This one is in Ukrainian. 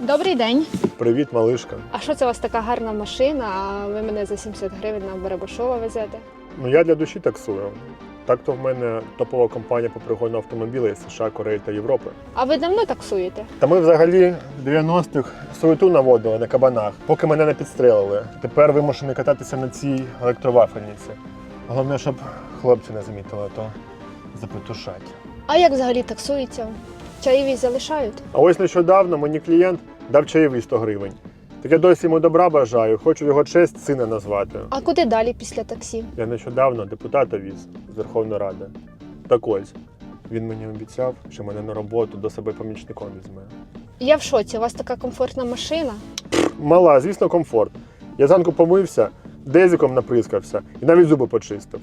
Добрий день. Привіт, малишка. А що це у вас така гарна машина? А ви мене за 700 гривень на Барабашова везете? Ну я для душі таксую. Так то в мене топова компанія по пригону автомобілів з США, Кореї та Європи. А ви давно таксуєте? Та ми взагалі 90-х суету наводили на кабанах, поки мене не підстрелили. Тепер вимушений кататися на цій електровафельниці. Головне, щоб хлопці не замітили, а то запетушать. А як взагалі таксується? Чаєві залишають? А ось нещодавно мені клієнт дав чаєвий 100 гривень. Так я досі йому добра бажаю, хочу його честь сина назвати. А куди далі після таксі? Я нещодавно депутата віз з Верховної Ради. Так ось, він мені обіцяв, що мене на роботу до себе помічником візьме. Я в шоці, у вас така комфортна машина. Мала, звісно, комфорт. Я зранку помився, дезиком наприскався і навіть зуби почистив.